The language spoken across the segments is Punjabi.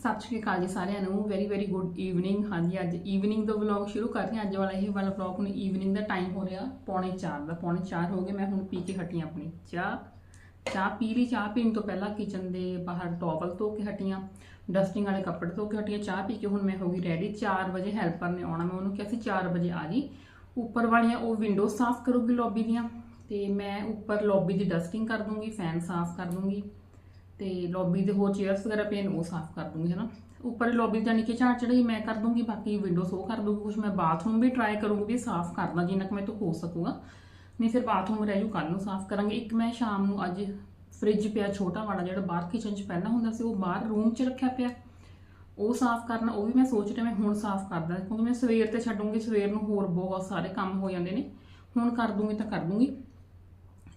ਸਤਿ ਸ਼੍ਰੀ ਅਕਾਲ ਜੀ ਸਾਰਿਆਂ ਨੂੰ ਵੈਰੀ ਵੈਰੀ ਗੁੱਡ ਈਵਨਿੰਗ ਹਾਂਜੀ, ਅੱਜ ਈਵਨਿੰਗ ਦਾ ਵਲੌਗ ਸ਼ੁਰੂ ਕਰ ਰਹੀ ਹਾਂ। ਅੱਜ ਵਾਲਾ ਇਹ ਵਾਲਾ ਵਲੌਗ ਹੁਣ ਈਵਨਿੰਗ ਦਾ ਟਾਈਮ ਹੋ ਰਿਹਾ, ਪੌਣੇ 4 ਦਾ। ਪੌਣੇ 4 ਹੋ ਗਏ, ਮੈਂ ਹੁਣ ਪੀ ਕੇ ਹਟੀ ਆਪਣੀ ਚਾਹ। ਚਾਹ ਪੀ ਲਈ, ਚਾਹ ਪੀਣ ਤੋਂ ਪਹਿਲਾਂ ਕਿਚਨ ਦੇ ਬਾਹਰ ਟਾਵਲ ਧੋ ਕੇ ਹਟੀਆਂ ਡਸਟਿੰਗ ਵਾਲੇ ਕੱਪੜੇ ਧੋ ਕੇ ਹਟੀਆਂ ਚਾਹ ਪੀ ਕੇ ਹੁਣ ਮੈਂ ਹੋ ਗਈ ਰੈਡੀ 4 ਵਜੇ ਹੈਲਪਰ ਨੇ ਆਉਣਾ, ਮੈਂ ਉਹਨੂੰ ਕਿਹਾ ਸੀ 4 ਵਜੇ ਆ ਜੀ। ਉੱਪਰ ਵਾਲੀਆਂ ਉਹ ਵਿੰਡੋ ਸਾਫ਼ ਕਰੂਗੀ ਲੌਬੀ ਦੀਆਂ, ਤੇ ਮੈਂ ਉੱਪਰ ਲੌਬੀ ਦੀ ਡਸਟਿੰਗ ਕਰ ਦੂੰਗੀ ਫੈਨ ਸਾਫ਼ ਕਰ ਦੂੰਗੀ। ਤੇ ਲੌਬੀ ਦੇ ਹੋਰ ਚੇਅਰਸ ਵਗੈਰਾ ਪਏ ਨੇ, ਉਹ ਸਾਫ਼ ਕਰ ਦੂੰਗੀ, ਹਨਾ। ਉੱਪਰ ਲੌਬੀ ਦਾ ਨੀਚੇ ਝਾੜ ਚੜਾਈ ਮੈਂ ਕਰ ਦੂੰਗੀ, ਬਾਕੀ ਵਿੰਡੋਸ ਉਹ ਕਰ ਦੂੰਗੀ ਕੁਝ ਮੈਂ ਬਾਥਰੂਮ ਵੀ ਟਰਾਈ ਕਰੂੰਗੀ ਵੀ ਸਾਫ਼ ਕਰਨਾ, ਜਿੰਨਾ ਕੁ ਮੈਂ ਤੋਂ ਹੋ ਸਕੂਗਾ। ਨਹੀਂ ਫਿਰ ਬਾਥਰੂਮ ਰਹਿ ਜੂ ਕੱਲ ਨੂੰ ਸਾਫ਼ ਕਰਾਂਗੇ। ਇੱਕ ਮੈਂ ਸ਼ਾਮ ਨੂੰ ਅੱਜ ਫ੍ਰਿਜ ਪਿਆ ਛੋਟਾ ਵਾਲਾ, ਜਿਹੜਾ ਬਾਹਰ ਕਿਚਨ 'ਚ ਪਹਿਲਾਂ ਹੁੰਦਾ ਸੀ, ਉਹ ਬਾਹਰ ਰੂਮ 'ਚ ਰੱਖਿਆ ਪਿਆ। ਉਹ ਸਾਫ਼ ਕਰਨਾ, ਉਹ ਵੀ ਮੈਂ ਸੋਚ ਰਿਹਾ ਮੈਂ ਹੁਣ ਸਾਫ਼ ਕਰਦਾ ਕਿਉਂਕਿ ਮੈਂ ਸਵੇਰ ਤੇ ਛੱਡੂੰਗੀ, ਸਵੇਰ ਨੂੰ ਹੋਰ ਬਹੁਤ ਸਾਰੇ ਕੰਮ ਹੋ ਜਾਂਦੇ ਨੇ। ਹੁਣ ਕਰ ਦੂੰਗੀ ਤਾਂ ਕਰ ਦੂੰਗੀ।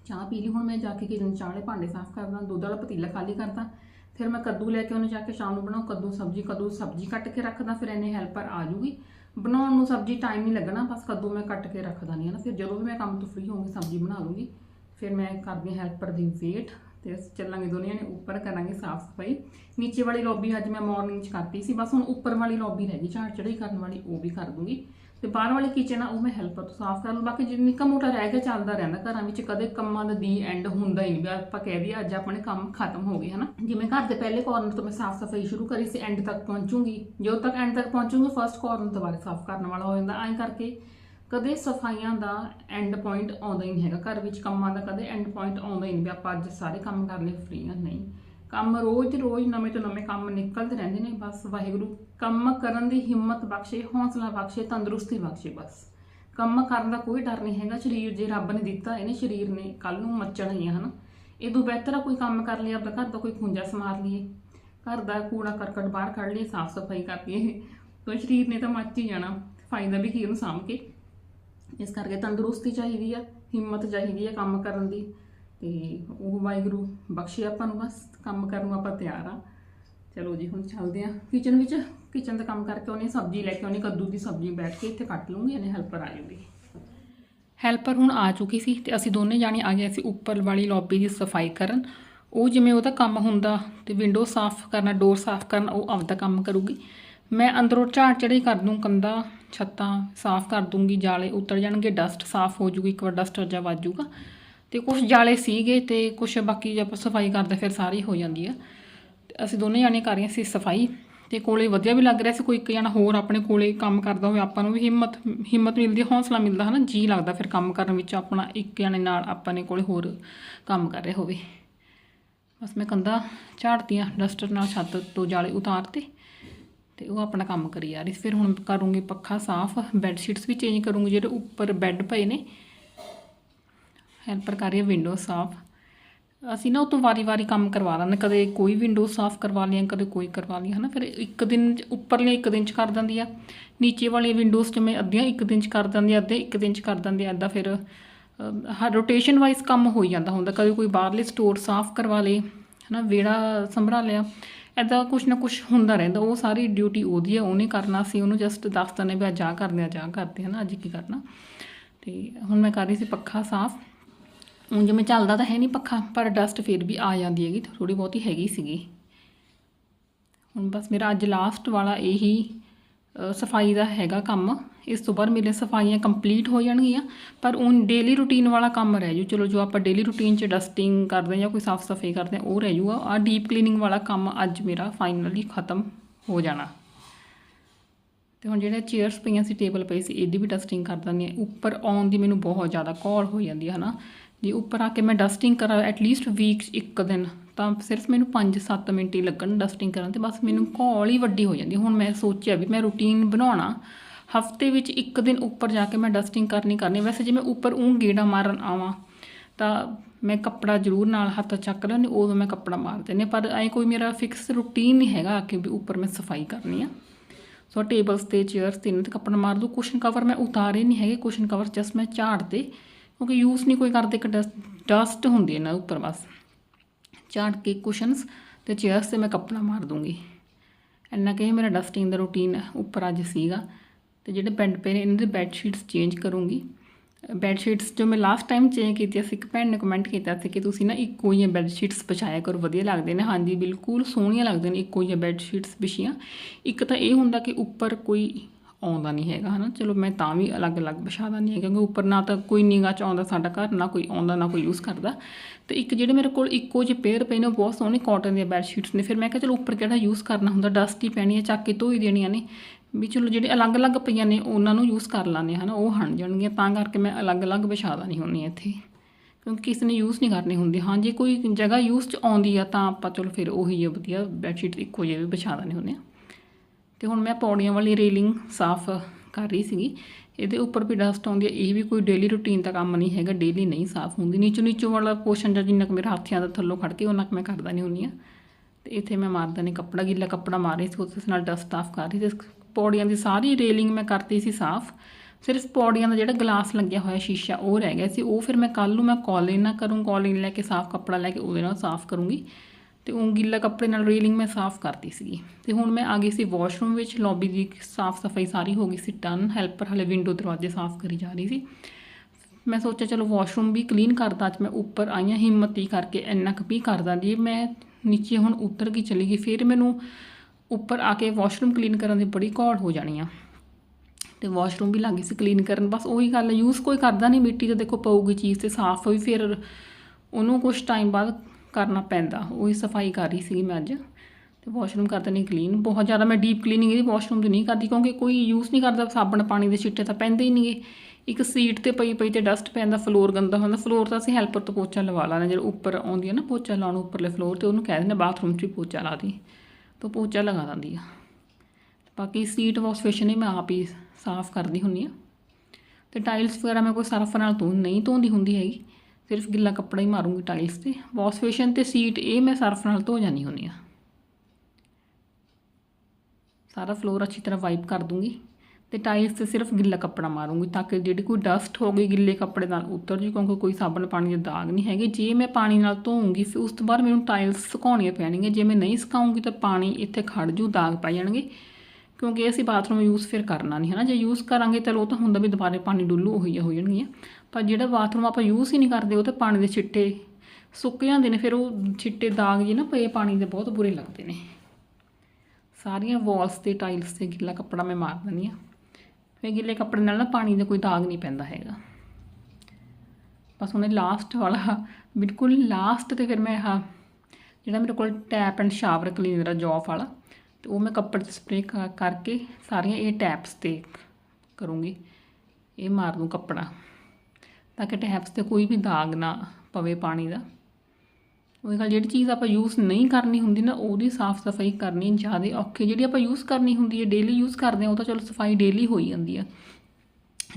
ਚਾਹ ਪੀ ਲਈ, ਹੁਣ ਮੈਂ ਜਾ ਕੇ ਕਿਚਨ ਚਾਹ ਵਾਲੇ ਭਾਂਡੇ ਸਾਫ਼ ਕਰਦਾ ਦੁੱਧ ਵਾਲਾ ਪਤੀਲਾ ਖਾਲੀ ਕਰਦਾ ਫਿਰ ਮੈਂ ਕੱਦੂ ਲੈ ਕੇ ਉਹਨੇ ਜਾ ਕੇ ਸ਼ਾਮ ਨੂੰ ਬਣਾਉ, ਕੱਦੂ, ਸਬਜ਼ੀ ਕੱਦੂ, ਸਬਜ਼ੀ ਕੱਟ ਕੇ ਰੱਖਦਾ ਫਿਰ ਇਹਨੇ ਹੈਲਪਰ ਆ ਜੂਗੀ। ਬਣਾਉਣ ਨੂੰ ਸਬਜ਼ੀ ਟਾਈਮ ਨਹੀਂ ਲੱਗਣਾ, ਬਸ ਕੱਦੂ ਮੈਂ ਕੱਟ ਕੇ ਰੱਖਦਾ ਨਹੀਂ ਹੈ ਨਾ ਫਿਰ ਜਦੋਂ ਵੀ ਮੈਂ ਕੰਮ ਤੋਂ ਫ੍ਰੀ ਹੋਵਾਂਗੀ ਸਬਜ਼ੀ ਬਣਾ ਲੂੰਗੀ। ਫਿਰ ਮੈਂ ਕਰਦੀ ਹੈਲਪਰ ਦੀ ਵੇਟ। ਤੇ ਅਸੀਂ ਚੱਲਾਂਗੇ ਦੋਨੀਆਂ ਨੇ ਉੱਪਰ ਕਰਾਂਗੇ ਸਾਫ਼ ਸਫ਼ਾਈ। ਨੀਚੇ ਵਾਲੀ ਲੌਬੀ ਅੱਜ ਮੈਂ ਮਾਰਨਿੰਗ 'ਚ ਕਰਤੀ ਸੀ, ਬਸ ਹੁਣ ਉੱਪਰ ਵਾਲੀ ਲੌਬੀ ਰਹਿ ਗਈ, ਝਾੜ ਚੜਾਈ ਕਰਨ ਵਾਲੀ ਉਹ ਵੀ ਕਰ ਦੂੰਗੀ। ਤੇ ਬਾਹਰ ਵਾਲੀ ਕਿਚਨ ਆ, ਉਹ ਮੈਂ ਹੈਲਪਰ ਤੋਂ ਸਾਫ਼ ਕਰ ਲੂ, ਬਾਕੀ ਜਿੰਨੀ ਨਿੱਕਾ ਮੋਟਾ ਰਹਿ ਗਿਆ, ਚੱਲਦਾ ਰਹਿੰਦਾ, ਘਰਾਂ ਵਿੱਚ ਕਦੇ ਕੰਮਾਂ ਦਾ ਦੀ ਐਂਡ ਹੁੰਦਾ ਹੀ ਨਹੀਂ ਵੀ ਆਪਾਂ ਕਹਿ ਦਈਏ ਅੱਜ ਆਪਣੇ ਕੰਮ ਖਤਮ ਹੋ ਗਏ, ਹਨਾ? ਜਿਵੇਂ ਘਰ ਦੇ ਪਹਿਲੇ ਕਾਰਨਰ ਤੋਂ ਮੈਂ ਸਾਫ਼ ਸਫ਼ਾਈ ਸ਼ੁਰੂ ਕਰੀ ਸੀ ਐਂਡ ਤੱਕ ਪਹੁੰਚੂਗੀ। ਜਦੋਂ ਤੱਕ ਐਂਡ ਤੱਕ ਪਹੁੰਚੂਗੀ ਫਰਸਟ ਕਾਰਨਰ ਦੁਬਾਰਾ ਸਾਫ਼ ਕਰਨ ਵਾਲਾ ਹੋ ਜਾਂਦਾ, ਐਂ ਕਰਕੇ। ਕਦੇ ਸਫਾਈਆਂ ਦਾ ਐਂਡ ਪੁਆਇੰਟ ਆਉਂਦਾ ਹੀ ਨਹੀਂ ਹੈਗਾ। ਘਰ ਵਿੱਚ ਕੰਮਾਂ ਦਾ ਕਦੇ ਐਂਡ ਪੁਆਇੰਟ ਆਉਂਦਾ ਹੀ ਨਹੀਂ ਵੀ ਆਪਾਂ ਅੱਜ ਸਾਰੇ ਕੰਮ ਕਰ ਲਏ ਫ੍ਰੀ ਆ ਨਹੀਂ। ਕੰਮ ਰੋਜ਼ ਰੋਜ਼ ਨਵੇਂ ਤੋਂ ਨਵੇਂ ਕੰਮ ਨਿਕਲਦੇ ਰਹਿੰਦੇ ਨੇ, ਬਸ ਵਾਹਿਗੁਰੂ, ਕੰਮ ਕਰਨ ਦੀ ਹਿੰਮਤ ਬਖਸ਼ੇ, ਹੌਸਲਾ ਬਖਸ਼ੇ, ਤੰਦਰੁਸਤੀ ਬਖਸ਼ੇ, ਬਸ। ਕੰਮ ਕਰਨ ਦਾ ਕੋਈ ਡਰ ਨਹੀਂ ਹੈਗਾ, ਸਰੀਰ ਜੇ ਰੱਬ ਨੇ ਦਿੱਤਾ, ਇਹਨੇ ਸਰੀਰ ਨੇ ਕੱਲ ਨੂੰ ਮੱਚਣਾ ਹੀ ਆ, ਹਨਾ। ਇਹ ਤੋਂ ਬਿਹਤਰ ਆ ਕੋਈ ਕੰਮ ਕਰ ਲਿਆ ਆਪਣਾ ਘਰ ਦਾ ਕੋਈ ਖੁੰਝਾ ਸਮਾਰ ਲਈਏ। ਘਰ ਦਾ ਕੂੜਾ ਕਰਕਟ ਬਾਹਰ ਕੱਢ ਲਈਏ, ਸਾਫ਼ ਸਫ਼ਾਈ ਕਰ ਲਈਏ। ਤਾਂ ਸਰੀਰ ਨੇ ਤਾਂ ਮੱਚ ਹੀ ਜਾਣਾ, ਫਾਇਦਾ ਵੀ ਕੀ ਉਹਨੂੰ ਸਾਂਭ ਕੇ? ਇਸ ਕਰਕੇ ਤੰਦਰੁਸਤੀ ਚਾਹੀਦੀ ਆ, ਹਿੰਮਤ ਚਾਹੀਦੀ ਆ ਕੰਮ ਕਰਨ ਦੀ, ਤੇ ਉਹ ਵਾਹਿਗੁਰੂ ਬਖਸ਼ੇ ਆਪਾਂ ਨੂੰ, ਬਸ ਕੰਮ ਕਰਨ ਨੂੰ ਆਪਾਂ ਤਿਆਰ ਆ। ਚਲੋ ਜੀ, ਹੁਣ ਚੱਲਦੇ ਆ। ਕਿਚਨ ਵਿੱਚ, ਕਿਚਨ ਦਾ ਕੰਮ ਕਰਕੇ ਉਹਨੇ ਸਬਜ਼ੀ ਲੈ ਕੇ ਉਹਨੇ ਕੱਦੂ ਦੀ ਸਬਜ਼ੀ ਬੈਠ ਕੇ ਇੱਥੇ ਕੱਟ ਲੂੰਗੀ ਇਹਨੇ ਹੈਲਪਰ ਆ ਜਾਊਗੀ ਹੈਲਪਰ ਹੁਣ ਆ ਚੁੱਕੀ ਸੀ, ਤੇ ਅਸੀਂ ਦੋਨੇ ਜਾਣੇ ਆ ਗਏ ਸੀ ਉੱਪਰ ਵਾਲੀ ਲੌਬੀ ਦੀ ਸਫ਼ਾਈ ਕਰਨ। ਉਹ ਜਿਵੇਂ ਉਹਦਾ ਕੰਮ ਹੁੰਦਾ, ਤੇ ਵਿੰਡੋ ਸਾਫ਼ ਕਰਨਾ ਡੋਰ ਸਾਫ਼ ਕਰਨਾ, ਉਹ ਆਪਦਾ ਕੰਮ ਕਰੂਗੀ। ਮੈਂ ਅੰਦਰੋਂ ਝਾੜ ਚੜ੍ਹਾਈ ਕਰ ਦੂੰ ਕੰਧਾਂ ਛੱਤਾਂ ਸਾਫ਼ ਕਰ ਦੂੰਗੀ ਜਾਲੇ ਉਤਰ ਜਾਣਗੇ ਡਸਟ ਸਾਫ਼ ਹੋ ਜੂਗੀ ਇੱਕ ਵਾਰ ਡਸਟਰ ਜਿਹਾ ਵੱਜ ਜੂਗਾ। ਤੇ ਕੁਝ ਜਾਲੇ ਸੀਗੇ ਤੇ ਕੁਝ ਬਾਕੀ ਜੇ ਆਪਾਂ ਸਫ਼ਾਈ ਕਰਦੇ ਫਿਰ ਸਾਰੀ ਹੋ ਜਾਂਦੀ ਆ। ਤੇ ਅਸੀਂ ਦੋਨੇ ਜਾਣੇ ਕਰ ਰਹੀਆਂ ਸੀ ਸਫ਼ਾਈ ਤੇ ਕੋਲੇ ਵਧੀਆ ਵੀ ਲੱਗ ਰਿਹਾ ਸੀ ਕੋਈ ਇੱਕ ਜਣਾ ਹੋਰ ਆਪਣੇ ਕੋਲੇ ਕੰਮ ਕਰਦਾ ਹੋਵੇ ਆਪਾਂ ਨੂੰ ਵੀ ਹਿੰਮਤ ਹਿੰਮਤ ਮਿਲਦੀ ਹੈ, ਹੌਸਲਾ ਮਿਲਦਾ ਨਾ ਜੀ ਲੱਗਦਾ ਫਿਰ ਕੰਮ ਕਰਨ ਵਿੱਚ ਆਪਣਾ ਇੱਕ ਜਣੇ ਨਾਲ ਆਪਾਂ ਨੇ ਕੋਲੇ ਹੋਰ ਕੰਮ ਕਰ ਰਿਹਾ ਹੋਵੇ। ਬਸ ਮੈਂ ਕੰਧਾਂ ਝਾੜਤੀਆਂ ਡਸਟਰ ਨਾਲ ਛੱਤ ਤੋਂ ਜਾਲੇ ਉਤਾਰਤੇ। ਤੇ ਉਹ ਆਪਣਾ ਕੰਮ ਕਰੀ ਜਾ ਰਹੀ ਸੀ। ਫਿਰ ਹੁਣ ਕਰੂੰਗੀ ਪੱਖਾ ਸਾਫ਼ ਬੈੱਡ ਸ਼ੀਟਸ ਵੀ ਚੇਂਜ ਕਰੂੰਗੀ, ਜਿਹੜੇ ਉੱਪਰ ਬੈੱਡ ਪਏ ਨੇ। ਹੈਲਪਰ ਕਰ ਰਹੀ ਹੈ ਵਿੰਡੋ ਸਾਫ਼। ਅਸੀਂ ਨਾ ਉਹ ਤੋਂ ਵਾਰੀ-ਵਾਰੀ ਕੰਮ ਕਰਵਾ ਲੈਂਦੇ ਕਦੇ ਕੋਈ ਵਿੰਡੋ ਸਾਫ਼ ਕਰਵਾ ਲਿਆ ਕਦੇ ਕੋਈ ਕਰਵਾ ਲਈ ਹਨਾ। ਫਿਰ ਇੱਕ ਦਿਨ 'ਚ- ਉੱਪਰਲੀਆਂ ਇੱਕ ਦਿਨ ਚ ਕਰ ਦਿੰਦੀ ਆ। ਨੀਚੇ ਵਾਲੀਆਂ ਵਿੰਡੋਜ਼ ਜਿਵੇਂ ਅੱਧੀਆਂ ਇੱਕ ਦਿਨ ਚ ਕਰ ਦਿੰਦੀ ਆ ਅੱਧੇ ਇੱਕ ਦਿਨ ਚ ਕਰ ਦਿੰਦੀ ਆ। ਐਦਾਂ ਫਿਰ ਹਰ ਰੋਟੇਸ਼ਨ ਵਾਈਜ਼ ਕੰਮ ਹੋਈ ਜਾਂਦਾ ਹੁੰਦਾ। ਕਦੇ ਕੋਈ ਬਾਹਰਲੇ ਸਟੋਰ ਸਾਫ਼ ਕਰਵਾ ਲੇ ਹਨਾ। ਵਿਹੜਾ ਸੰਭਾਲਿਆ ਐਦਾਂ ਕੁਛ ਨਾ ਕੁਛ ਹੁੰਦਾ ਰਹਿੰਦਾ, ਉਹ ਸਾਰੀ ਡਿਊਟੀ ਉਹਦੀ ਹੈ ਉਹਨੇ ਕਰਨਾ ਸੀ, ਉਹਨੂੰ ਜਸਟ ਦੱਸ ਦਿੰਦੇ ਵੀ ਅੱਜ ਆਹ ਕਰਦੇ ਆ ਜਾ ਕਰਦੇ ਹਨਾ, ਅੱਜ ਕੀ ਕਰਨਾ। ਤੇ ਹੁਣ ਮੈਂ ਕਰ ਰਹੀ ਸੀ ਪੱਖਾ ਸਾਫ਼। ਉਂਝ ਮੈਂ ਚੱਲਦਾ ਤਾਂ ਹੈ ਨਹੀਂ ਪੱਖਾ, ਪਰ ਡਸਟ ਫਿਰ ਵੀ ਆ ਜਾਂਦੀ ਹੈਗੀ ਥੋੜੀ ਬਹੁਤੀ ਹੈਗੀ ਸੀਗੀ। ਹੁਣ ਬਸ ਮੇਰਾ ਅੱਜ ਲਾਸਟ ਵਾਲਾ ਇਹੀ ਸਫ਼ਾਈ ਦਾ ਹੈਗਾ ਕੰਮ। ਇਸ ਤੋਂ ਬਾਅਦ ਮੇਰੀਆਂ ਸਫਾਈਆਂ ਕੰਪਲੀਟ ਹੋ ਜਾਣਗੀਆਂ, ਪਰ ਉਹ ਡੇਲੀ ਰੂਟੀਨ ਵਾਲਾ ਕੰਮ ਰਹਿ ਜੂ। ਚਲੋ ਜੋ ਆਪਾਂ ਡੇਲੀ ਰੂਟੀਨ 'ਚ ਡਸਟਿੰਗ ਕਰਦੇ ਹਾਂ ਜਾਂ ਕੋਈ ਸਾਫ਼ ਸਫ਼ਾਈ ਕਰਦੇ ਹਾਂ, ਉਹ ਰਹਿ ਜੂਗਾ। ਆ ਡੀਪ ਕਲੀਨਿੰਗ ਵਾਲਾ ਕੰਮ ਅੱਜ ਮੇਰਾ ਫਾਈਨਲੀ ਖਤਮ ਹੋ ਜਾਣਾ। ਤੇ ਹੁਣ ਜਿਹੜੇ ਚੇਅਰਸ ਪਈਆਂ ਸੀ ਟੇਬਲ ਪਈ ਸੀ, ਇਹਦੀ ਵੀ ਡਸਟਿੰਗ ਕਰ ਦਿੰਦੀ ਹਾਂ। ਉੱਪਰ ਆਉਣ ਦੀ ਮੈਨੂੰ ਬਹੁਤ ਜ਼ਿਆਦਾ ਕੌਲ ਹੋ ਜਾਂਦੀ ਹੈ, ਹਨਾ? ਜੇ ਉੱਪਰ ਆ ਕੇ ਮੈਂ ਡਸਟਿੰਗ ਕਰਾਂ ਐਟਲੀਸਟ ਵੀਕ ਇੱਕ ਦਿਨ, ਤਾਂ ਸਿਰਫ ਮੈਨੂੰ 5-7 ਮਿੰਟ ਹੀ ਲੱਗਣ ਡਸਟਿੰਗ ਕਰਨ ਤੇ ਬਸ ਮੈਨੂੰ ਘੋਲ ਹੀ ਵੱਡੀ ਹੋ ਜਾਂਦੀ ਹੁਣ ਮੈਂ ਸੋਚਿਆ ਵੀ ਮੈਂ ਰੂਟੀਨ ਬਣਾਉਣਾ ਹਫ਼ਤੇ ਵਿੱਚ ਇੱਕ ਦਿਨ ਉੱਪਰ ਜਾ ਕੇ ਮੈਂ ਡਸਟਿੰਗ ਕਰਨੀ ਕਰਨੀ, ਵੈਸੇ ਜੇ ਮੈਂ ਉੱਪਰ ਉਹ ਗੇੜਾ ਮਾਰਨ ਆਵਾਂ, ਤਾਂ ਮੈਂ ਕੱਪੜਾ ਜ਼ਰੂਰ ਨਾਲ ਹੱਥ ਚੱਕ ਲੈਂਦੀ ਉਦੋਂ ਮੈਂ ਕੱਪੜਾ ਮਾਰ ਦਿੰਦੀ ਪਰ ਐ ਕੋਈ ਮੇਰਾ ਫਿਕਸ ਰੂਟੀਨ ਨਹੀਂ ਹੈਗਾ ਕਿ ਵੀ ਉੱਪਰ ਮੈਂ ਸਫ਼ਾਈ ਕਰਨੀ ਆ। ਸੋ ਟੇਬਲਸ ਤੇ ਚੇਅਰਸ ਤੇ ਇਹਨਾਂ ਤੇ ਕੱਪੜਾ ਮਾਰ ਦੂ ਕੁਸ਼ਨ ਕਵਰ ਮੈਂ ਉਤਾਰੇ ਨਹੀਂ ਹੈਗੇ ਕੁਸ਼ਨ ਕਵਰ ਜਸਟ ਮੈਂ ਝਾੜਦੇ ਕਿਉਂਕਿ ਯੂਜ਼ ਨਹੀਂ ਕੋਈ ਕਰਦੇ ਕਿ ਡਸਟ ਹੁੰਦੀ ਹੈ ਨਾ ਉੱਪਰ ਬਸ। ਝਾੜ ਕੇ ਕੁਸ਼ਨਸ ਤੇ ਚੇਅਰਸ ਤੇ ਮੈਂ ਕੱਪੜਾ ਮਾਰ ਦੂੰਗੀ ਇੰਨਾ ਕਿ ਮੇਰਾ ਡਸਟਿੰਗ ਦਾ ਰੂਟੀਨ ਉੱਪਰ ਅੱਜ ਸੀਗਾ। ਤੇ ਜਿਹੜੇ ਬੈੱਡ ਪਏ ਨੇ, ਇਹਨਾਂ ਦੇ ਬੈੱਡ ਸ਼ੀਟਸ ਚੇਂਜ ਕਰੂੰਗੀ। ਬੈੱਡ ਸ਼ੀਟਸ ਜੋ ਮੈਂ ਲਾਸਟ ਟਾਈਮ ਚੇਂਜ ਕੀਤੀਆਂ ਸੀ, ਇੱਕ ਭੈਣ ਨੇ ਕਮੈਂਟ ਕੀਤਾ ਸੀ ਕਿ ਤੁਸੀਂ ਨਾ ਇੱਕੋ ਹੀ ਬੈੱਡ ਸ਼ੀਟਸ ਵਿਛਾਇਆ ਕਰੋ, ਵਧੀਆ ਲੱਗਦੇ ਨੇ। ਹਾਂਜੀ, ਬਿਲਕੁਲ ਸੋਹਣੀਆਂ ਲੱਗਦੇ ਨੇ ਇੱਕੋ ਹੀ ਬੈੱਡ ਸ਼ੀਟਸ ਵਿਛੀਆਂ। ਇੱਕ ਤਾਂ ਇਹ ਹੁੰਦਾ ਕਿ ਉੱਪਰ ਕੋਈ ਆਉਂਦਾ ਨਹੀਂ ਹੈਗਾ, ਹਨਾ। ਚਲੋ ਮੈਂ ਤਾਂ ਵੀ ਅਲੱਗ-ਅਲੱਗ ਵਿਛਾ ਨਹੀਂ ਹਾਂ, ਕਿਉਂਕਿ ਉੱਪਰ ਨਾ ਤਾਂ ਕੋਈ ਨਿਗਾਹ ਚ ਆਉਂਦਾ ਸਾਡਾ ਘਰ, ਨਾ ਕੋਈ ਆਉਂਦਾ, ਨਾ ਕੋਈ ਯੂਜ਼ ਕਰਦਾ। ਤੇ ਇੱਕ ਜਿਹੜੇ ਮੇਰੇ ਕੋਲ ਇੱਕੋ ਜਿਹੇ ਪੇਅਰ ਪਏ ਨੇ, ਉਹ ਬਹੁਤ ਸੋਹਣੇ ਕਾਟਨ ਦੀਆਂ ਬੈੱਡ ਸ਼ੀਟਸ ਨੇ। ਫਿਰ ਮੈਂ ਕਿਹਾ, ਚਲੋ ਉੱਪਰ ਕਿਹੜਾ ਯੂਜ਼ ਕਰਨਾ ਹੁੰਦਾ? ਡਸਟ ਹੀ ਪੈਣੀ ਹੈ ਚੱਕ ਕੇ ਧੋਈ ਦੇਣੀਆਂ ਨੇ। ਵੀ ਚਲੋ ਜਿਹੜੇ ਅਲੱਗ-ਅਲੱਗ ਪਈਆਂ ਨੇ, ਉਹਨਾਂ ਨੂੰ ਯੂਜ਼ ਕਰ ਲਾਂਗੇ ਹਨਾ, ਉਹ ਹਣ ਜਾਣਗੀਆਂ। ਤਾਂ ਕਰਕੇ ਮੈਂ ਅਲੱਗ-ਅਲੱਗ ਵਿਛਾ ਦਾਂ ਨਹੀਂ ਹੁੰਦੀ ਇੱਥੇ। ਕਿਉਂਕਿ ਕਿਸੇ ਨੇ ਯੂਜ਼ ਨਹੀਂ ਕਰਨੀ ਹੁੰਦੀ। ਹਾਂ, ਜੇ ਕੋਈ ਜਗ੍ਹਾ ਯੂਜ਼ ਚ ਆਉਂਦੀ ਆ, ਤਾਂ ਆਪਾਂ ਚਲੋ ਫਿਰ ਉਹੀ ਆ ਵਧੀਆ ਬੈੱਡਸ਼ੀਟ ਇੱਕੋ ਜਿਹੇ ਵੀ ਵਿਛਾ ਦਾਂ ਹੁੰਦੇ ਆ। ਤੇ ਹੁਣ ਮੈਂ ਪੌੜੀਆਂ ਵਾਲੀ ਰੇਲਿੰਗ ਸਾਫ਼ ਕਰ ਰਹੀ ਸੀਗੀ। ਇਹਦੇ ਉੱਪਰ ਵੀ ਡਸਟ ਆਉਂਦੀ ਹੈ ਇਹ ਵੀ ਕੋਈ ਡੇਲੀ ਰੁਟੀਨ ਦਾ ਕੰਮ ਨਹੀਂ ਹੈਗਾ। ਡੇਲੀ ਨਹੀਂ ਸਾਫ਼ ਹੁੰਦੀ। ਨੀਚੋਂ ਨੀਚੋਂ ਵਾਲਾ ਪੋਰਸ਼ਨ ਜਾਂ ਜਿੰਨਾ ਕੁ ਮੇਰੇ ਹੱਥਿਆਂ ਦਾ ਥੱਲੋਂ ਖੜ ਕੇ, ਉਹਨਾਂ ਕੁ ਮੈਂ ਕਰਦਾ ਨਹੀਂ ਹੁੰਦੀ ਆ। ਤੇ ਇੱਥੇ ਮੈਂ ਮਾਰਦਾ ਨਹੀਂ। ਕੱਪੜਾ ਗਿੱਲਾ ਕੱਪੜਾ ਮਾਰ ਰਹੀ ਸੀ। ਉਸ ਨਾਲ ਡਸਟ ਸਾਫ਼ ਕਰ ਰਹੀ ਸੀ। ਪੌੜੀਆਂ ਦੀ ਸਾਰੀ ਰੇਲਿੰਗ ਮੈਂ ਕਰਤੀ ਸੀ ਸਾਫ਼ ਸਿਰਫ ਪੌੜੀਆਂ ਦਾ ਜਿਹੜਾ ਗਲਾਸ ਲੱਗਿਆ ਹੋਇਆ ਸ਼ੀਸ਼ਾ ਉਹ ਰਹਿ ਗਿਆ ਸੀ, ਉਹ ਫਿਰ ਮੈਂ ਕੱਲ ਨੂੰ ਮੈਂ ਕਾਲਿੰਗ ਨਾ ਕਰੂੰ ਕਾਲਿੰਗ ਲੈ ਕੇ ਸਾਫ਼ ਕੱਪੜਾ ਲੈ ਕੇ ਉਹਦੇ ਨਾਲ ਸਾਫ਼ ਕਰੂੰਗੀ ਤੇ ਉਹ ਗਿੱਲਾ ਕੱਪੜੇ ਨਾਲ ਰੇਲਿੰਗ ਮੈਂ ਸਾਫ਼ ਕਰਤੀ ਸੀਗੀ। ਤੇ ਹੁਣ ਮੈਂ ਆ ਗਈ ਸੀ ਵਾਸ਼ਰੂਮ ਵਿੱਚ, ਲੌਬੀ ਦੀ ਸਾਫ਼ ਸਫ਼ਾਈ ਸਾਰੀ ਹੋ ਗਈ ਸੀ ਡਨ ਹੈਲਪਰ ਹਲੇ ਵਿੰਡੋ ਦਰਵਾਜ਼ੇ ਸਾਫ਼ ਕਰੀ ਜਾ ਰਹੀ ਸੀ। ਮੈਂ ਸੋਚਿਆ ਚਲੋ ਵਾਸ਼ਰੂਮ ਵੀ ਕਲੀਨ ਕਰਦਾ ਅੱਜ ਮੈਂ ਉੱਪਰ ਆਈਆਂ ਹਿੰਮਤ ਹੀ ਕਰਕੇ ਇੰਨਾ ਕੁ ਵੀ ਕਰਦਾ ਦਾਂਦੀ ਮੈਂ ਨੀਚੇ ਹੁਣ ਉਤਰ ਕੇ ਚਲੀ ਗਈ, ਫਿਰ ਮੈਨੂੰ ਉੱਪਰ ਆ ਕੇ ਵਾਸ਼ਰੂਮ ਕਲੀਨ ਕਰਨ ਦੀ ਬੜੀ ਘੋੜ ਹੋ ਜਾਣੀ ਆ। ਤੇ ਵਾਸ਼ਰੂਮ ਵੀ ਲੱਗੀ ਸੀ ਕਲੀਨ ਕਰਨ। ਬਸ ਉਹੀ ਗੱਲ ਯੂਜ਼ ਕੋਈ ਕਰਦਾ ਨਹੀਂ, ਮਿੱਟੀ ਤੇ ਦੇਖੋ ਪਊਗੀ ਚੀਜ਼ ਤੇ ਸਾਫ਼ ਹੋਈ, ਫਿਰ ਉਹਨੂੰ ਕੁਝ ਟਾਈਮ ਬਾਅਦ ਕਰਨਾ ਪੈਂਦਾ। ਉਹੀ ਸਫ਼ਾਈ ਕਰ ਰਹੀ ਸੀ ਮੈਂ ਅੱਜ। ਤੇ ਵਾਸ਼ਰੂਮ ਕਰਦਾ ਨਹੀਂ ਕਲੀਨ ਬਹੁਤ ਜ਼ਿਆਦਾ ਮੈਂ ਡੀਪ ਕਲੀਨਿੰਗ ਇਹਦੀ ਵਾਸ਼ਰੂਮ ਦੀ ਨਹੀਂ ਕਰਦੀ, ਕਿਉਂਕਿ ਕੋਈ ਯੂਜ਼ ਨਹੀਂ ਕਰਦਾ। ਸਾਬਣ ਪਾਣੀ ਦੇ ਛਿੱਟੇ ਤਾਂ ਪੈਂਦੇ ਹੀ ਨਹੀਂਗੇ ਇੱਕ ਸੀਟ ਤੇ ਪਈ ਪਈ ਤੇ ਡਸਟ ਪੈਂਦਾ ਫਲੋਰ ਗੰਦਾ ਹੁੰਦਾ। ਫਲੋਰ ਤਾਂ ਅਸੀਂ ਹੈਲਪਰ ਤੋਂ ਪੋਚਾ ਲਵਾ ਲਾਂਗੇ ਜਿਹੜਾ ਉੱਪਰ ਆਉਂਦੀ ਹੈ ਨਾ, ਪੋਚਾ ਲਾਉਣ ਉੱਪਰਲੇ ਫਲੋਰ ਤੇ ਉਹਨੂੰ ਕਹਿ ਦਿੰਦੇ ਬਾਥਰੂਮ 'ਚ ਵੀ ਪੋਚਾ ਲਾ ਦੀ। ਤਾਂ ਪੋਚਾ ਲਗਾ ਦਿੰਦੀ ਆ। ਬਾਕੀ ਸੀਟ ਵਾਸ਼ ਬੇਸ਼ਨ ਹੀ ਮੈਂ ਆਪ ਹੀ ਸਾਫ਼ ਕਰਦੀ ਹੁੰਦੀ ਆ। ਤੇ ਟਾਈਲਸ ਵਗੈਰਾ ਮੈਂ ਕੋਈ ਸਰਫ ਨਾਲ ਧੋ, ਨਹੀਂ ਧੋਂਦੀ ਹੁੰਦੀ ਹੈਗੀ। ਸਿਰਫ ਗਿੱਲਾ ਕੱਪੜਾ ਹੀ ਮਾਰੂੰਗੀ ਟਾਈਲਸ ਤੇ। ਵਾਸ਼ ਬੇਸ਼ਨ ਤੇ ਸੀਟ ਇਹ ਮੈਂ ਸਰਫ ਨਾਲ ਧੋ ਜਾਣੀ ਹੁੰਦੀ ਆ। ਸਾਰਾ ਫਲੋਰ ਅੱਛੀ ਤਰ੍ਹਾਂ ਵਾਈਪ ਕਰ ਦੂੰਗੀ। ਤੇ ਟਾਈਲਸ ਤੇ ਸਿਰਫ ਗਿੱਲਾ ਕੱਪੜਾ ਮਾਰੂੰਗੀ ਤਾਂ ਕਿ ਜਿਹੜੀ ਕੋਈ ਡਸਟ ਹੋ ਗਈ ਗਿੱਲੇ ਕੱਪੜੇ ਨਾਲ ਉਤਰ ਜੂ, ਕਿਉਂਕਿ ਕੋਈ ਸਾਬਣ ਪਾਣੀ ਦੇ ਦਾਗ ਨਹੀਂ ਹੈਗੇ। ਜੇ ਮੈਂ ਪਾਣੀ ਨਾਲ ਧੋਉਂਗੀ ਫਿਰ ਉਸ ਤੋਂ ਬਾਅਦ ਮੈਨੂੰ ਟਾਈਲਸ ਸੁਕਾਉਣੀਆਂ ਪੈਣਗੀਆਂ। ਜੇ ਮੈਂ ਨਹੀਂ ਸੁਕਾਉਂਗੀ ਤਾਂ ਪਾਣੀ ਇੱਥੇ ਖੜ ਜੂ, ਦਾਗ ਪੈ ਜਾਣਗੇ। ਕਿਉਂਕਿ ਅਸੀਂ ਬਾਥਰੂਮ ਯੂਜ਼ ਫਿਰ ਕਰਨਾ ਨਹੀਂ ਹੈ ਨਾ ਜੇ ਯੂਜ਼ ਕਰਾਂਗੇ ਤਾਂ ਉਹ ਤਾਂ ਹੁੰਦਾ ਵੀ ਦੁਬਾਰੇ ਪਾਣੀ ਡੁੱਲੂ, ਉਹੀ ਹੋ ਜਾਣਗੀਆਂ। ਪਰ ਜਿਹੜਾ ਬਾਥਰੂਮ ਆਪਾਂ ਯੂਜ਼ ਹੀ ਨਹੀਂ ਕਰਦੇ, ਉਹ ਤੇ ਪਾਣੀ ਦੇ ਛਿੱਟੇ ਸੁੱਕ ਜਾਂਦੇ ਨੇ, ਫਿਰ ਉਹ ਛਿੱਟੇ ਦਾਗ ਜੀ ਨਾ ਪਏ, ਪਾਣੀ ਦੇ ਬਹੁਤ ਬੁਰੇ ਲੱਗਦੇ ਨੇ। ਸਾਰੀਆਂ ਵਾਲਸ ਤੇ ਟਾਈਲਸ ਤੇ ਗਿੱਲਾ ਕੱਪੜਾ ਮੈਂ ਮਾਰ ਦਿੰਦੀ ਆ ਫਿਰ ਗਿੱਲੇ ਕੱਪੜੇ ਨਾਲ ਨਾ ਪਾਣੀ ਦਾ ਕੋਈ ਦਾਗ ਨਹੀਂ ਪੈਂਦਾ ਹੈਗਾ। ਬਸ ਉਹਨੇ ਲਾਸਟ ਵਾਲਾ, ਬਿਲਕੁਲ ਲਾਸਟ ਤੇ ਫਿਰ ਮੈਂ ਆਹ, ਜਿਹੜਾ ਮੇਰੇ ਕੋਲ ਟੈਪ ਐਂਡ ਸ਼ਾਵਰ ਕਲੀਨਰ ਆ ਜੌਫ ਵਾਲਾ, ਤੇ ਉਹ ਮੈਂ ਕੱਪੜੇ 'ਚ ਸਪਰੇਅ ਕਰਕੇ ਸਾਰੀਆਂ ਇਹ ਟੈਪਸ ਤੇ ਕਰੂੰਗੀ। ਇਹ ਮਾਰ ਦੂੰ ਕੱਪੜਾ, ਤਾਂ ਕਿ ਟੈਪਸ ਤੇ ਕੋਈ ਵੀ ਦਾਗ ਨਾ ਪਵੇ ਪਾਣੀ ਦਾ। ਉਹੀ ਗੱਲ, ਜਿਹੜੀ ਚੀਜ਼ ਆਪਾਂ ਯੂਜ਼ ਨਹੀਂ ਕਰਨੀ ਹੁੰਦੀ ਨਾ, ਉਹਦੀ ਸਾਫ਼ ਸਫ਼ਾਈ ਕਰਨੀ ਜ਼ਿਆਦਾ ਔਖੀ ਜਿਹੜੀ ਆਪਾਂ ਯੂਜ਼ ਕਰਨੀ ਹੁੰਦੀ ਹੈ ਡੇਲੀ ਯੂਜ਼ ਕਰਦੇ ਹਾਂ, ਉਹ ਤਾਂ ਚਲੋ ਸਫ਼ਾਈ ਡੇਲੀ ਹੋਈ ਜਾਂਦੀ ਆ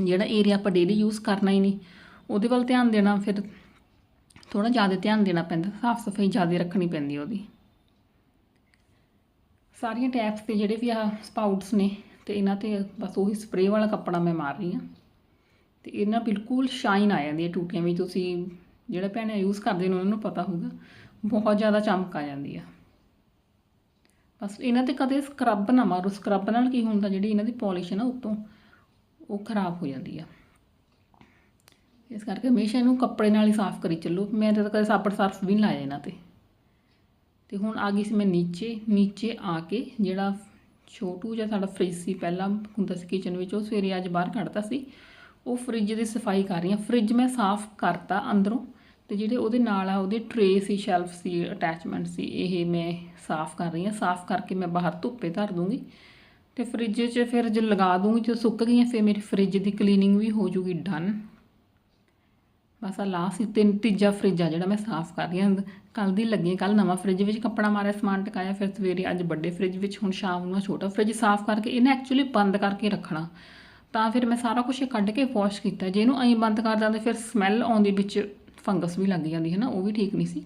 ਜਿਹੜਾ ਏਰੀਆ ਆਪਾਂ ਡੇਲੀ ਯੂਜ਼ ਕਰਨਾ ਹੀ ਨਹੀਂ, ਉਹਦੇ ਵੱਲ ਧਿਆਨ ਦੇਣਾ, ਫਿਰ ਥੋੜਾ ਜ਼ਿਆਦਾ ਧਿਆਨ ਦੇਣਾ ਪੈਂਦਾ, ਸਾਫ਼ ਸਫ਼ਾਈ ਜ਼ਿਆਦਾ ਰੱਖਣੀ ਪੈਂਦੀ ਉਹਦੀ। ਸਾਰੀਆਂ ਟੈਪਸ ਤੇ ਜਿਹੜੇ ਵੀ ਆ ਸਪਾਊਟਸ ਨੇ, ਤੇ ਇਹਨਾਂ ਤੇ ਬਸ ਉਹੀ ਸਪਰੇਅ ਵਾਲਾ ਕੱਪੜਾ ਮੈਂ ਮਾਰ ਰਹੀ ਹਾਂ। ਤੇ ਇਹਨਾਂ ਬਿਲਕੁਲ ਸ਼ਾਈਨ ਆ ਜਾਂਦੀ ਹੈ ਟੂਟੀਆਂ ਵੀ ਤੁਸੀਂ ਜਿਹੜਾ ਭੈਣਾਂ ਯੂਜ਼ ਕਰਦੇ ਨੇ, ਉਹਨਾਂ ਨੂੰ ਪਤਾ ਹੋਊਗਾ। ਬਹੁਤ ਜ਼ਿਆਦਾ ਚਮਕ ਆ ਜਾਂਦੀ ਆ। ਬਸ ਇਹਨਾਂ ਤੇ ਕਦੇ ਸਕਰਬ ਨਾ ਮਾਰੋ। ਸਕਰਬ ਨਾਲ ਕੀ ਹੁੰਦਾ, ਜਿਹੜੀ ਇਹਨਾਂ ਦੀ ਪਾਲਿਸ਼ ਹੈ ਨਾ ਉੱਤੋਂ, ਉਹ ਖਰਾਬ ਹੋ ਜਾਂਦੀ ਆ। ਇਸ ਕਰਕੇ ਹਮੇਸ਼ਾ ਇਹਨੂੰ ਕੱਪੜੇ ਨਾਲ ਹੀ ਸਾਫ਼ ਕਰੀ ਚੱਲੋ। ਮੈਂ ਤਾਂ ਕਦੇ ਸਾਬਣ ਸਰਫ ਵੀ ਨਹੀਂ ਲਾਇਆ ਇਹਨਾਂ ਤੇ। ਤੇ ਹੁਣ ਆ ਗਈ ਸੀ ਮੈਂ ਨੀਚੇ ਨੀਚੇ ਆ ਕੇ ਜਿਹੜਾ ਛੋਟੂ ਜਿਹਾ ਸਾਡਾ ਫ੍ਰਿਜ ਸੀ, ਪਹਿਲਾਂ ਹੁੰਦਾ ਸੀ ਕਿਚਨ ਵਿੱਚ, ਉਹ ਸਵੇਰੇ ਅੱਜ ਬਾਹਰ ਕੱਢਤਾ ਸੀ। ਉਹ ਫ੍ਰਿਜ ਦੀ ਸਫ਼ਾਈ ਕਰ ਰਹੀ ਹਾਂ। ਫ੍ਰਿਜ ਮੈਂ ਸਾਫ਼ ਕਰਤਾ ਅੰਦਰੋਂ। ਤੇ ਜਿਹੜੇ ਉਹਦੇ ਨਾਲ ਆ, ਉਹਦੇ ਟਰੇ ਸੀ ਸ਼ੈਲਫ ਸੀ ਅਟੈਚਮੈਂਟ ਸੀ, ਇਹ ਮੈਂ ਸਾਫ਼ ਕਰ ਰਹੀ ਹਾਂ। ਸਾਫ਼ ਕਰਕੇ ਮੈਂ ਬਾਹਰ ਧੁੱਪੇ ਧਰ ਦੂੰਗੀ ਤੇ ਫ੍ਰਿਜ 'ਚ ਫਿਰ ਜੇ ਲਗਾ ਦੂੰਗੀ, ਜੇ ਸੁੱਕ ਗਈਆਂ, ਫਿਰ ਮੇਰੀ ਫ੍ਰਿਜ ਦੀ ਕਲੀਨਿੰਗ ਵੀ ਹੋ ਜੂਗੀ ਡਨ ਬਸ ਆ ਲਾਸਟ ਤਿੰਨ ਤੀਜਾ ਫ੍ਰਿਜ ਆ ਜਿਹੜਾ ਮੈਂ ਸਾਫ਼ ਕਰ ਰਹੀ ਹਾਂ। ਕੱਲ ਦੀ ਲੱਗੀ ਕੱਲ ਨਵਾਂ ਫ੍ਰਿਜ ਵਿੱਚ ਕੱਪੜਾ ਮਾਰਿਆ, ਸਮਾਨ ਟਿਕਾਇਆ, ਫਿਰ ਸਵੇਰੇ ਅੱਜ ਵੱਡੇ ਫ੍ਰਿਜ ਵਿੱਚ, ਹੁਣ ਸ਼ਾਮ ਨੂੰ ਛੋਟਾ ਫ੍ਰਿਜ ਸਾਫ਼ ਕਰਕੇ ਇਹਨੇ ਐਕਚੁਅਲੀ ਬੰਦ ਕਰਕੇ ਰੱਖਣਾ। ਤਾਂ ਫਿਰ ਮੈਂ ਸਾਰਾ ਕੁਝ ਕੱਢ ਕੇ ਵਾਸ਼ ਕੀਤਾ। ਜੇ ਇਹਨੂੰ ਐਂ ਬੰਦ ਕਰ ਤਾਂ ਫਿਰ ਸਮੈਲ ਆਉਂਦੀ ਵਿੱਚ ਫੰਗਸ ਵੀ ਲੱਗ ਜਾਂਦੀ ਹੈ ਨਾ, ਉਹ ਵੀ ਠੀਕ ਨਹੀਂ ਸੀ।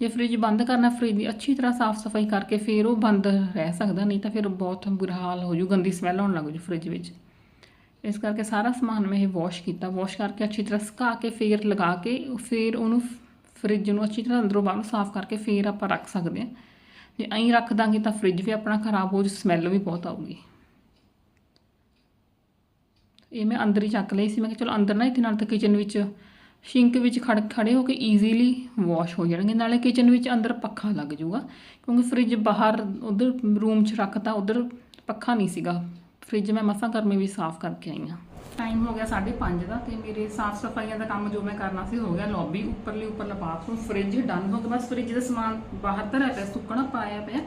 ਜੇ ਫ੍ਰਿਜ ਬੰਦ ਕਰਨਾ, ਫ੍ਰਿਜ ਦੀ ਅੱਛੀ ਤਰ੍ਹਾਂ ਸਾਫ਼ ਸਫ਼ਾਈ ਕਰਕੇ ਫਿਰ ਉਹ ਬੰਦ ਰਹਿ ਸਕਦਾ, ਨਹੀਂ ਤਾਂ ਫਿਰ ਬਹੁਤ ਬੁਰਾ ਹਾਲ ਹੋ ਜੂ, ਗੰਦੀ ਸਮੈਲ ਆਉਣ ਲੱਗ ਜੂ ਫ੍ਰਿਜ ਵਿੱਚ। ਇਸ ਕਰਕੇ ਸਾਰਾ ਸਮਾਨ ਮੈਂ ਇਹ ਵਾਸ਼ ਕੀਤਾ। ਵਾਸ਼ ਕਰਕੇ ਅੱਛੀ ਤਰ੍ਹਾਂ ਸੁਕਾ ਕੇ ਫੇਰ ਲਗਾ ਕੇ, ਫਿਰ ਉਹਨੂੰ ਫ੍ਰਿਜ ਨੂੰ ਅੱਛੀ ਤਰ੍ਹਾਂ ਅੰਦਰੋਂ ਬਾਹਰੋਂ ਸਾਫ਼ ਕਰਕੇ ਫੇਰ ਆਪਾਂ ਰੱਖ ਸਕਦੇ ਹਾਂ। ਜੇ ਐਂ ਰੱਖ ਦਾਂਗੇ ਤਾਂ ਫ੍ਰਿਜ ਵੀ ਆਪਣਾ ਖਰਾਬ ਹੋ ਜੂ, ਸਮੈਲ ਵੀ ਬਹੁਤ ਆਊਗੀ। ਇਹ ਮੈਂ ਅੰਦਰ ਹੀ ਚੱਕ ਲਈ ਸੀ, ਮੈਂ ਕਿਹਾ ਚਲੋ ਅੰਦਰ ਨਾ, ਇੱਥੇ ਨਾਲ ਤਾਂ ਕਿਚਨ ਵਿੱਚ ਸ਼ਿੰਕ ਵਿੱਚ ਖੜ ਖੜੇ ਹੋ ਕੇ ਈਜ਼ੀਲੀ ਵਾਸ਼ ਹੋ ਜਾਣਗੇ, ਨਾਲੇ ਕਿਚਨ ਵਿੱਚ ਅੰਦਰ ਪੱਖਾ ਲੱਗ ਜਾਊਗਾ, ਕਿਉਂਕਿ ਫ੍ਰਿਜ ਬਾਹਰ ਉਧਰ ਰੂਮ 'ਚ ਰੱਖਤਾ ਉਧਰ ਪੱਖਾ ਨਹੀਂ ਸੀਗਾ। ਫ੍ਰਿਜ ਮੈਂ ਮਸਾਂ ਗਰਮੀ ਵਿੱਚ ਸਾਫ਼ ਕਰਕੇ ਆਈ ਹਾਂ। ਟਾਈਮ ਹੋ ਗਿਆ 5:30 ਦਾ ਤੇ ਮੇਰੇ ਸਾਫ਼ ਸਫਾਈਆਂ ਦਾ ਕੰਮ ਜੋ ਮੈਂ ਕਰਨਾ ਸੀ ਹੋ ਗਿਆ ਲੌਬੀ ਉੱਪਰਲੀ ਉੱਪਰਲਾ ਬਾਥਰੂਮ ਫ੍ਰਿਜ ਡਨ ਹੋ ਗਿਆ, ਬਸ ਫ੍ਰਿਜ ਦਾ ਸਮਾਨ ਬਾਹਰ ਧਰਿਆ ਪਿਆ, ਸੁੱਕਣਾ ਪਾਇਆ ਪਿਆ।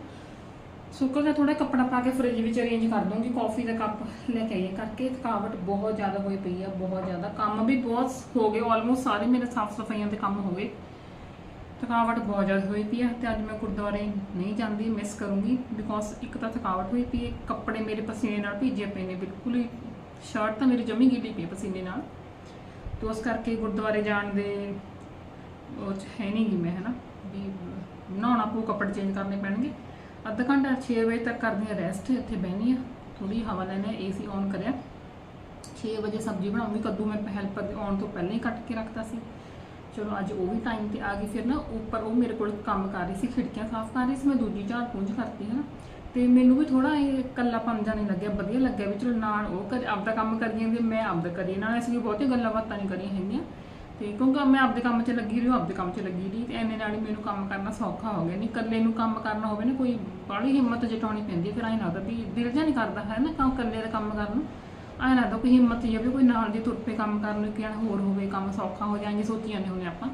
ਸੁੱਕ ਗਿਆ ਥੋੜਾ ਕੱਪੜਾ ਪਾ ਕੇ ਫ੍ਰਿਜ ਵਿੱਚ ਅਰੇਂਜ ਕਰ ਦੂੰਗੀ ਕਾਫੀ ਦਾ ਕੱਪ ਲੈ ਕੇ ਆਈ ਕਰਕੇ। ਥਕਾਵਟ ਬਹੁਤ ਜ਼ਿਆਦਾ ਹੋਈ ਪਈ ਆ, ਬਹੁਤ ਜ਼ਿਆਦਾ। ਕੰਮ ਵੀ ਬਹੁਤ ਹੋ ਗਏ ਆਲਮੋਸਟ ਸਾਰੇ ਮੇਰੇ ਸਾਫ਼ ਸਫਾਈਆਂ ਦੇ ਕੰਮ ਹੋ ਗਏ ਥਕਾਵਟ ਬਹੁਤ ਜ਼ਿਆਦਾ ਹੋਈ ਪਈ ਆ ਤੇ ਅੱਜ ਮੈਂ ਗੁਰਦੁਆਰੇ ਨਹੀਂ ਜਾਂਦੀ ਮਿਸ ਕਰੂੰਗੀ ਬਿਕੋਜ਼ ਇੱਕ ਤਾਂ ਥਕਾਵਟ ਹੋਈ ਪਈ ਹੈ, ਕੱਪੜੇ ਮੇਰੇ ਪਸੀਨੇ ਨਾਲ ਭੀਜੇ ਪਏ ਨੇ, ਬਿਲਕੁਲ ਹੀ ਸ਼ਰਟ ਤਾਂ ਮੇਰੀ ਜਮੀ ਗਿੱਲੀ ਪਈ ਹੈ ਪਸੀਨੇ ਨਾਲ। ਤੇ ਉਸ ਕਰਕੇ ਗੁਰਦੁਆਰੇ ਜਾਣ ਦੇ ਉਹ 'ਚ ਹੈ ਨਹੀਂ ਗੀ ਮੈਂ ਨਾ ਵੀ ਨਹਾਉਣਾ ਪਊ, ਕੱਪੜੇ ਚੇਂਜ ਕਰਨੇ ਪੈਣਗੇ। ਅੱਧਾ ਘੰਟਾ 6 ਵਜੇ ਤੱਕ ਕਰਦੀ ਆ ਰੈਸਟ ਇੱਥੇ ਬਹਿਨੀ ਆ ਥੋੜੀ ਹਵਾ ਲੈਣੇ ਏਸੀ ਔਨ ਕਰਿਆ। 6 ਵਜੇ ਸਬਜ਼ੀ ਬਣਾਉਂਗੀ ਕੱਦੂ ਮੈਂ ਹੈਲਪਰ ਆਉਣ ਤੋਂ ਪਹਿਲਾਂ ਹੀ ਕੱਟ ਕੇ ਰੱਖਤਾ ਸੀ। ਚਲੋ ਅੱਜ ਉਹ ਵੀ ਟਾਈਮ ਤੇ ਆ ਗਈ, ਫਿਰ ਨਾ ਉੱਪਰ ਉਹ ਮੇਰੇ ਕੋਲ ਕੰਮ ਕਰ ਰਹੀ ਸੀ, ਖਿੜਕੀਆਂ ਸਾਫ਼ ਕਰ ਰਹੀ ਸੀ, ਮੈਂ ਦੂਜੀ ਝਾੜ ਪੂੰਝ ਕਰਤੀ ਹੈ ਨਾ ਤੇ ਮੈਨੂੰ ਵੀ ਥੋੜਾ ਇਹ ਇਕੱਲਾਪਨ ਜਿਹਾ ਨਹੀਂ ਲੱਗਿਆ, ਵਧੀਆ ਲੱਗਿਆ ਵੀ ਚਲੋ ਨਾਲ ਉਹ ਕਰ, ਆਪਦਾ ਕੰਮ ਕਰੀ ਜਾਂਦੀ, ਮੈਂ ਆਪਦਾ ਕਰੀ, ਨਾਲ ਅਸੀਂ ਵੀ ਬਹੁਤੀ ਗੱਲਾਂ ਬਾਤਾਂ ਨਹੀਂ ਕਰੀਆਂ ਹੈਗੀਆਂ। ਤੇ ਕਿਉਂਕਿ ਮੈਂ ਆਪਦੇ ਕੰਮ 'ਚ ਲੱਗੀ ਰਹੀ, ਉਹ ਆਪਦੇ ਕੰਮ 'ਚ ਲੱਗੀ ਰਹੀ ਤੇ ਐਨੇ ਨਾਲ ਹੀ ਮੈਨੂੰ ਕੰਮ ਕਰਨਾ ਸੌਖਾ ਹੋ ਗਿਆ। ਨਹੀਂ ਇਕੱਲੇ ਨੂੰ ਕੰਮ ਕਰਨਾ ਹੋਵੇ ਨਾ, ਕੋਈ ਬਾਹਲੀ ਹਿੰਮਤ ਜਟਾਉਣੀ ਪੈਂਦੀ ਫਿਰ ਐਂ ਲੱਗਦਾ ਵੀ ਦਿਲ ਜਿਹਾ ਨਹੀਂ ਕਰਦਾ, ਹੈ ਨਾ ਕੰਮ ਇਕੱਲੇ ਦਾ ਕੰਮ ਕਰਨ ਨੂੰ। ਐਂ ਲੱਗਦਾ ਕੋਈ ਹਿੰਮਤ ਜਾਵੇ ਕੋਈ ਨਾਲ ਦੀ ਤੁਰ ਪਏ ਕੰਮ ਕਰਨ ਨੂੰ, ਕਿ ਹੋਰ ਹੋਵੇ, ਕੰਮ ਸੌਖਾ ਹੋ ਜਾਏ ਸੋਚੀ ਜਾਂਦੇ ਹੁੰਦੇ ਆਪਾਂ।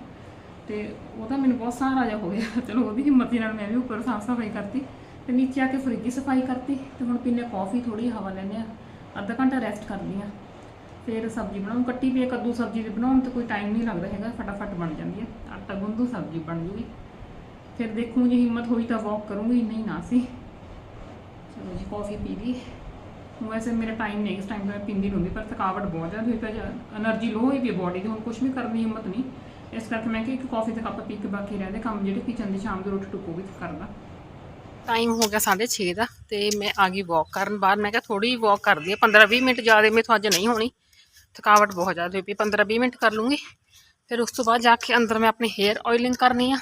ਤੇ ਉਹ ਤਾਂ ਮੈਨੂੰ ਬਹੁਤ ਸਹਾਰਾ ਜਿਹਾ ਹੋ ਗਿਆ। ਚਲੋ, ਉਹਦੀ ਹਿੰਮਤ ਨਾਲ ਮੈਂ ਵੀ ਉੱਪਰ ਸਾਫ਼ ਸਫ਼ਾਈ ਕਰਤੀ ਤੇ ਨੀਚੇ ਆ ਕੇ ਫਰਿੱਜ ਸਫ਼ਾਈ ਕਰਤੀ ਤੇ ਹੁਣ ਪੀਨੇ ਕਾਫੀ ਥੋੜੀ ਹਵਾ ਲੈਂਦੇ ਆ। ਅੱਧਾ ਘੰਟਾ ਰੈਸਟ ਕਰਦੀ ਆ। ਫਿਰ ਸਬਜ਼ੀ ਬਣਾਉਂ ਕੱਟੀ ਵੀ ਕੱਦੂ ਸਬਜ਼ੀ ਦੀ ਬਣਾਉਣ ਤੇ ਕੋਈ ਟਾਈਮ ਨਹੀਂ ਲੱਗਦਾ ਹੈਗਾ, ਫਟਾਫਟ ਬਣ ਜਾਂਦੀ ਹੈ। ਆਟਾ ਗੁੰਦੂ ਸਬਜ਼ੀ ਬਣ ਜੂਗੀ। ਫਿਰ ਦੇਖੂ ਜੇ ਹਿੰਮਤ ਹੋਈ ਤਾਂ ਵਾਕ ਕਰੂੰਗੀ ਨਹੀਂ ਨਾ ਸੀ। ਚਲੋ ਜੀ ਕਾਫੀ ਪੀ ਲਈ। ਵੈਸੇ ਮੇਰਾ ਟਾਈਮ ਨਹੀਂ, ਇਸ ਟਾਈਮ ਮੈਂ ਪਿੰਦੀ ਹੁੰਦੀ, ਪਰ ਥਕਾਵਟ ਬਹੁਤ ਜ਼ਿਆਦਾ ਹੋਈ ਪਈ એનર્ਜੀ ਲੋ ਹੋਈ ਪਈ ਬਾਡੀ ਦੀ, ਹੁਣ ਕੁਝ ਵੀ ਕਰਨ ਦੀ ਹਿੰਮਤ ਨਹੀਂ। ਇਸ ਕਰਕੇ ਮੈਂ ਕਿ ਇੱਕ ਕਾਫੀ ਤੇ ਕੱਪ ਪੀ ਕੇ ਬਾਕੀ ਰਹਿੰਦੇ ਕੰਮ ਜਿਹੜੇ ਕਿਚਨ ਦੇ ਸ਼ਾਮ ਦੇ ਰੋਟੀ ਟੁੱਕੋ ਵੀ ਕਰਦਾ। ਟਾਈਮ ਹੋ ਗਿਆ 6:30 ਦਾ ਤੇ ਮੈਂ ਆ ਗਈ ਵਾਕ ਕਰਨ ਬਾਅਦ ਮੈਂ ਕਿਹਾ ਥੋੜੀ ਵਾਕ ਕਰਦੀ ਆ 15 20 ਮਿੰਟ ਜ਼ਿਆਦਾ ਮੇਰੇ ਤੋਂ ਅੱਜ ਨਹੀਂ ਹੋਣੀ। ਥਕਾਵਟ ਬਹੁਤ ਜ਼ਿਆਦਾ ਹੋਈ ਪਈ 15-20 ਮਿੰਟ ਕਰ ਲੂੰਗੀ। ਫਿਰ ਉਸ ਤੋਂ ਬਾਅਦ ਜਾ ਕੇ ਅੰਦਰ ਮੈਂ ਆਪਣੀ ਹੇਅਰ ਆਇਲਿੰਗ ਕਰਨੀ ਆ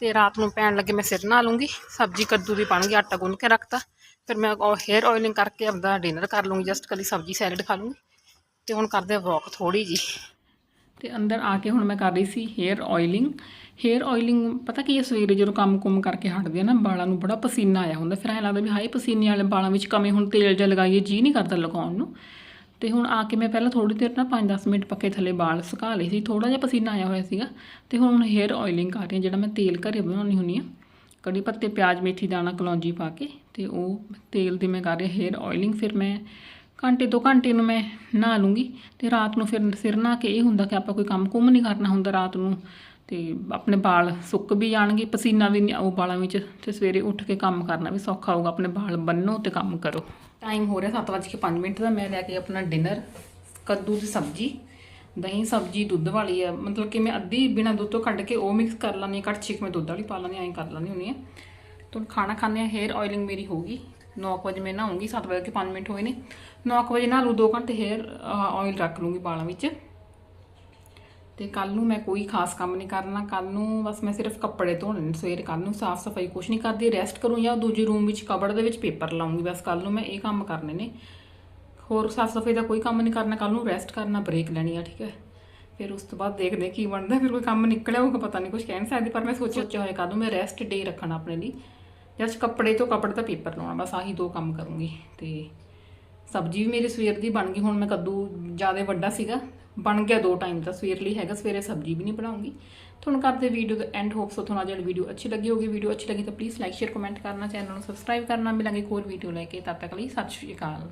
ਤੇ ਰਾਤ ਨੂੰ ਪੈਣ ਲੱਗੇ ਮੈਂ ਸਿਰ ਨਾ ਲੂੰਗੀ, ਸਬਜ਼ੀ ਕੱਦੂ ਦੀ ਬਣ ਗਈ ਆਟਾ ਗੁੰਨ ਕੇ ਰੱਖਤਾ। ਫਿਰ ਮੈਂ ਹੇਅਰ ਆਇਲਿੰਗ ਕਰਕੇ ਆਪਦਾ ਡਿਨਰ ਕਰ ਲੂੰਗੀ ਜਸਟ ਕੱਲੀ ਸਬਜ਼ੀ ਸੈਲਡ ਖਾ ਲੂੰਗੀ ਤੇ ਹੁਣ ਕਰਦੇ ਵਾਕ ਥੋੜੀ ਜੀ ਤੇ ਅੰਦਰ ਆ ਕੇ ਹੁਣ ਮੈਂ ਕਰ ਰਹੀ ਸੀ ਹੇਅਰ ਆਇਲਿੰਗ ਹੇਅਰ ਆਇਲਿੰਗ ਪਤਾ ਕੀ ਹੈ, ਸਵੇਰੇ ਜਦੋਂ ਕੰਮ ਕੁਮ ਕਰਕੇ ਹਟਦੇ ਆ ਨਾ, ਵਾਲਾਂ ਨੂੰ ਬੜਾ ਪਸੀਨਾ ਆਇਆ ਹੁੰਦਾ, ਫਿਰ ਐਂ ਲੱਗਦਾ ਵੀ ਹਾਏ, ਪਸੀਨੇ ਵਾਲੇ ਵਾਲਾਂ ਵਿੱਚ ਕਮੇ, ਹੁਣ ਤੇਲ ਜਿਹਾ ਲਗਾਈਏ, ਜੀ ਨਹੀਂ ਕਰਦਾ ਲਗਾਉਣ ਨੂੰ। ਤੇ ਹੁਣ ਆ ਕੇ ਮੈਂ ਪਹਿਲਾਂ ਥੋੜੀ ਦੇਰ ਨਾ 5-10 ਮਿੰਟ ਪੱਕੇ ਥੱਲੇ ਵਾਲ ਸੁਕਾ ਲਏ ਸੀ ਥੋੜਾ ਜਿਹਾ ਪਸੀਨਾ ਆਇਆ ਹੋਇਆ ਸੀਗਾ ਤੇ ਹੁਣ ਹੇਅਰ ਆਇਲਿੰਗ ਕਰ ਰਹੀ ਹਾਂ, ਜਿਹੜਾ ਮੈਂ ਤੇਲ ਘਰੇ ਬਣਾਉਣੀ ਹੁੰਦੀ ਆ ਕੜੀ ਪੱਤੇ, ਪਿਆਜ਼, ਮੇਥੀ, ਦਾਣਾ, ਕਲੌਂਜੀ ਪਾ ਕੇ ਤੇ ਉਹ ਤੇਲ ਦੀ ਮੈਂ ਕਰ ਰਹੀ ਹੇਅਰ ਆਇਲਿੰਗ ਫਿਰ ਮੈਂ ਘੰਟੇ ਦੋ ਘੰਟੇ ਨੂੰ ਮੈਂ ਨਹਾ ਲੂੰਗੀ ਤੇ ਰਾਤ ਨੂੰ ਫਿਰ ਸਿਰ ਨਹਾ ਕੇ ਇਹ ਹੁੰਦਾ ਕਿ ਆਪਾਂ ਕੋਈ ਕੰਮ ਕੁੰਮ ਨਹੀਂ ਕਰਨਾ ਹੁੰਦਾ ਰਾਤ ਨੂੰ ਤੇ ਆਪਣੇ ਵਾਲ ਸੁੱਕ ਵੀ ਜਾਣਗੇ, ਪਸੀਨਾ ਵੀ ਨਹੀਂ ਆਊ ਵਾਲਾਂ ਵਿੱਚ ਤੇ ਸਵੇਰੇ ਉੱਠ ਕੇ ਕੰਮ ਕਰਨਾ ਵੀ ਸੌਖਾ ਹੋਊਗਾ, ਆਪਣੇ ਵਾਲ ਬੰਨੋ ਤੇ ਕੰਮ ਕਰੋ। ਟਾਈਮ ਹੋ ਰਿਹਾ 7:05 ਮਿੰਟ ਦਾ, ਮੈਂ ਲੈ ਕੇ ਆਪਣਾ ਡਿਨਰ ਕੱਦੂ ਦੀ ਸਬਜ਼ੀ, ਦਹੀਂ, ਸਬਜ਼ੀ, ਦੁੱਧ ਵਾਲੀ ਹੈ ਮਤਲਬ ਕਿ ਮੈਂ ਅੱਧੀ ਬਿਨਾ ਦੁੱਧ ਤੋਂ ਕੱਢ ਕੇ ਉਹ ਮਿਕਸ ਕਰ ਲਾਂਦੀ ਹਾਂ ਕੜਛੀ ਕੁ ਮੈਂ ਦੁੱਧ ਵਾਲੀ ਪਾ ਲਾਂਦੀ ਐਂ ਕਰ ਲਾਂਦੀ ਹੁੰਦੀ ਹਾਂ। ਤੋਂ ਖਾਣਾ ਖਾਣੇ ਆ ਹੇਅਰ ਆਇਲਿੰਗ ਮੇਰੀ ਹੋਗੀ 9 ਵਜੇ ਮੈਂ ਨਹਾਉਂਗੀ 7 ਵਜੇ ਕੇ 5 ਮਿੰਟ ਹੋਏ ਨੇ। 9 ਵਜੇ ਨਹਾ ਲੂ 2 ਘੰਟੇ ਹੇਅਰ ਆਇਲ ਰੱਖ ਲੂੰਗੀ ਵਾਲਾਂ ਵਿੱਚ। ਤੇ ਕੱਲ ਨੂੰ ਮੈਂ ਕੋਈ ਖਾਸ ਕੰਮ ਨਹੀਂ ਕਰਨਾ ਕੱਲ ਨੂੰ ਬਸ ਮੈਂ ਸਿਰਫ ਕੱਪੜੇ ਧੋਣੇ ਨੇ, ਸਵੇਰੇ ਕੱਲ ਨੂੰ ਸਾਫ਼ ਸਫ਼ਾਈ ਕੁਛ ਨਹੀਂ ਕਰਦੀ ਰੈਸਟ ਕਰੂੰ ਜਾਂ ਦੂਜੇ ਰੂਮ ਵਿੱਚ ਕਬੜ ਦੇ ਵਿੱਚ ਪੇਪਰ ਲਾਉਂਗੀ, ਬਸ ਕੱਲ ਨੂੰ ਮੈਂ ਇਹ ਕੰਮ ਕਰਨੇ ਨੇ। ਹੋਰ ਸਾਫ਼ ਸਫ਼ਾਈ ਦਾ ਕੋਈ ਕੰਮ ਨਹੀਂ ਕਰਨਾ ਕੱਲ ਨੂੰ ਰੈਸਟ ਕਰਨਾ ਬ੍ਰੇਕ ਲੈਣੀ ਆ, ਠੀਕ ਹੈ। ਫਿਰ ਉਸ ਤੋਂ ਬਾਅਦ ਦੇਖਦੇ ਕੀ ਬਣਦਾ, ਫਿਰ ਕੋਈ ਕੰਮ ਨਿਕਲਿਆ ਹੋਊਗਾ, ਪਤਾ ਨਹੀਂ ਕੁਝ ਕਹਿ ਨਹੀਂ ਸਕਦੀ, ਪਰ ਮੈਂ ਸੋਚਿਆ ਸੋਚਿਆ ਹੋਇਆ ਨੂੰ ਮੈਂ ਰੈਸਟ ਡੇ ਰੱਖਣਾ ਆਪਣੇ ਲਈ। ਜਸਟ ਕੱਪੜੇ ਤੋਂ ਕੱਪੜ ਦਾ ਪੇਪਰ ਲਾਉਣਾ, ਬਸ ਆਹੀ ਦੋ ਕੰਮ ਕਰੂੰਗੀ, ਤੇ ਸਬਜ਼ੀ ਵੀ ਮੇਰੀ ਸਵੇਰ ਦੀ ਬਣ ਗਈ, ਹੁਣ ਮੈਂ ਕੱਦੂ ਜ਼ਿਆਦਾ ਵੱਡਾ ਸੀਗਾ ਬਣ ਗਿਆ ਦੋ ਟਾਈਮ ਦਾ ਸਵੇਰ ਲਈ ਹੈਗਾ, ਸਵੇਰੇ ਸਬਜ਼ੀ ਵੀ ਨਹੀਂ ਬਣਾਉਂਗੀ। ਤੁਹਾਨੂੰ ਕਰਦੇ ਵੀਡੀਓ ਦਾ ਐਂਡ ਹੋਪ ਸੋ ਤੁਹਾਨੂੰ ਜਿਹੜੀ ਵੀਡੀਓ ਅੱਛੀ ਲੱਗੀ ਹੋਗੀ ਵੀਡੀਓ ਅੱਛੀ ਲੱਗੀ ਤਾਂ ਪਲੀਜ਼ ਲਾਈਕ ਸ਼ੇਅਰ ਕਮੈਂਟ ਕਰਨਾ ਚੈਨਲ ਨੂੰ ਸਬਸਕ੍ਰਾਈਬ ਕਰਨਾ। ਮਿਲਾਂਗੇ ਹੋਰ ਵੀਡੀਓ ਲੈ ਕੇ, ਤਦ ਤੱਕ ਲਈ ਸਤਿ ਸ਼੍ਰੀ ਅਕਾਲ।